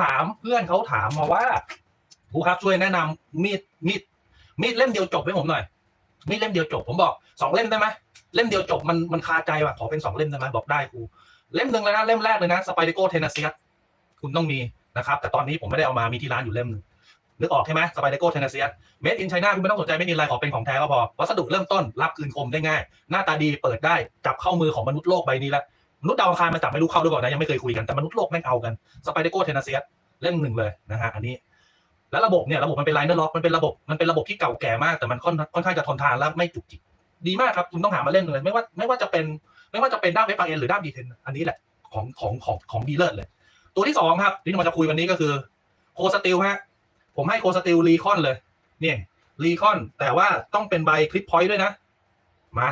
ถามเพื่อนเขาถามมาว่าครูครับช่วยแนะนำมีดมีดมีดเล่มเดียวจบให้ผมหน่อย มีดเล่มเดียวจบผมบอกสองเล่มได้ไหมเล่มเดียวจบมันมันคาใจว่ะขอเป็นสองเล่มได้ไหมบอกได้ครูเล่มหนึ่งเลยนะเล่มแรกเลยนะสไปเดโกเทนเซียคุณต้องมีนะครับแต่ตอนนี้ผมไม่ได้เอามามีที่ร้านอยู่เล่มหนึงนึกออกใช่ไหมสไปเดโกเทนเซียเมดอินไชน่าคุณไม่ต้องสนใจไม่มีอะไรขอเป็นของแท้ก็พอ วัสดุเริ่มต้นรับคืนคมได้ง่าย หน้าตาดีเปิดได้จับเข้ามือของมนุษย์โลกใบนี้แล้ว นุษย์ดาวอังคารมาจับไม่รู้เข้าหรือเปล่านะยังไม่เคยคุยกันแต่มนุษย์โลกแม่งเอากันสไปเดโกเทนเซียเล่มหนึ่งเลยนะฮะอันนี้ แล้วระบบเนี่ยระบบมันเป็นไลเนอร์ล็อกมันเป็นระบบมันเป็นระบบที่เก่าแก่มาก แต่มันค่อนค่อนข้างจะทนทานและไม่จุกจิกดีมากครับคุณต้องหามาเล่นเลยไม่ว่าไม่ว่าจะเป็นไม่ว่าจะเป็นด้ามเวฟเอ็นหรือด้ามดีเทนอันนี้แหละของของของของดีเลิศเลย ตัวที่สองครับที่เราจะคุยวันนี้ก็คือโคสติลฮะผมให้โคสติลรีคอนเลยเนี่ยรีคอนแต่ว่าต้องเป็นใบคลิปพอยต์ด้วยนะ มา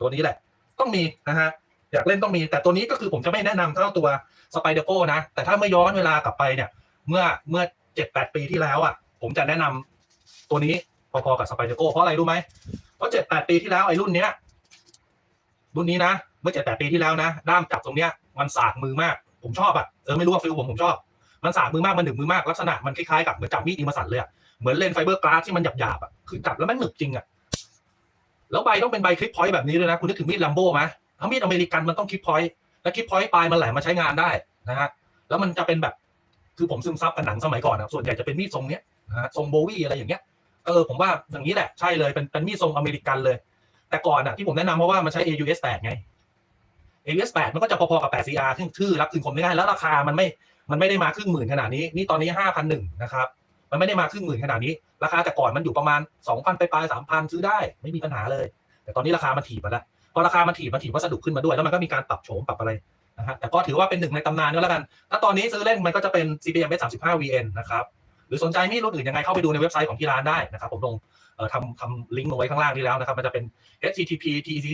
ตัวนี้แหละ ต้องมีนะฮะ อยากเล่นต้องมี แต่ตัวนี้ก็คือผมจะไม่แนะนำเท่าตัวสไปเดอร์โกนะ แต่ถ้าไม่ย้อนเวลากลับไปเนี่ย เมื่อเมื่อเจ็ดแปดปีที่แล้วอะ ผมจะแนะนำตัวนี้พอๆกับสไปเดอร์โกเพราะอะไรรู้ไหมเพราะเจ็ดแปดปีที่แล้วไอ้รุ่นเนี้ย รุ่นนี้นะ เมื่อเจ็ดแปดปีที่แล้วนะ ด้ามจับตรงเนี้ยมันสากมือมาก ผมชอบอะ เออไม่รู้ว่าฟิลผมผมชอบ มันสากมือมาก มันหนึบมือมาก ลักษณะมันคล้ายๆกับเหมือนจับมีดอิมาสันเลยอะเหมือนเลนส์ไฟเบอร์กลาสที่มันหยาบๆอะ คือจับแล้วแม่งหนึบจริงอะ แล้วใบต้องเป็นใบคลิปพอยต์แบบนี้ด้วยนะ คุณนึกถึงมีดลัมโบ้ไหม มีดอเมริกันมันต้องคลิปพอยต์และคลิปพอยต์ปลายมันแหลมมาใช้งานได้นะฮะแล้วมันจะเป็นแบบคือผมซึมซับกับหนังสมัยก่อนนะส่วนใหญ่จะเป็นมีดทรงเนี้ยนะฮะทรงโบวี่อะไรอย่างเงี้ยเออผมว่าอย่างนี้แหละใช่เลยเป็นเป็นมีดทรงอเมริกันเลย แต่ก่อนอะที่ผมแนะนำเพราะว่ามันใช้ AUS 8ไง AUS 8มันก็จะพอๆกับ 8CR ซึ่งชื่อรับคืนคมได้ง่ายแล้วราคามันไม่มันไม่ได้มาครึ่งหมื่นขนาดนี้นี่ตอนนี้5,001นะครับมันไม่ได้มาครึ่งหมื่นขนาดนี้ ราคาแต่ก่อนมันอยู่ประมาณ2,000ไปปลาย3,000ซื้อได้ไม่มีปัญหาเลย แต่ตอนนี้ราคามันถีบมาแล้ว พอราคามันถีบมันถีบวัสดุขึ้นมาด้วย แล้วมันก็มีการปรับโฉมปรับอะไรนะฮะแต่ก็ถือว่าเป็นหนึ่งในตำนานก็แล้วกัน ถ้าตอนนี้ซื้อเล่นมันก็จะเป็น CPM 35 VN นะครับหรือสนใจมีดรุ่นอื่นยังไงเข้าไปดูในเว็บไซต์ของที่ร้านได้นะครับผมลงทำทำลิงก์ลงไว้ข้างล่างนี้แล้วนะครับมันจะเป็น http tec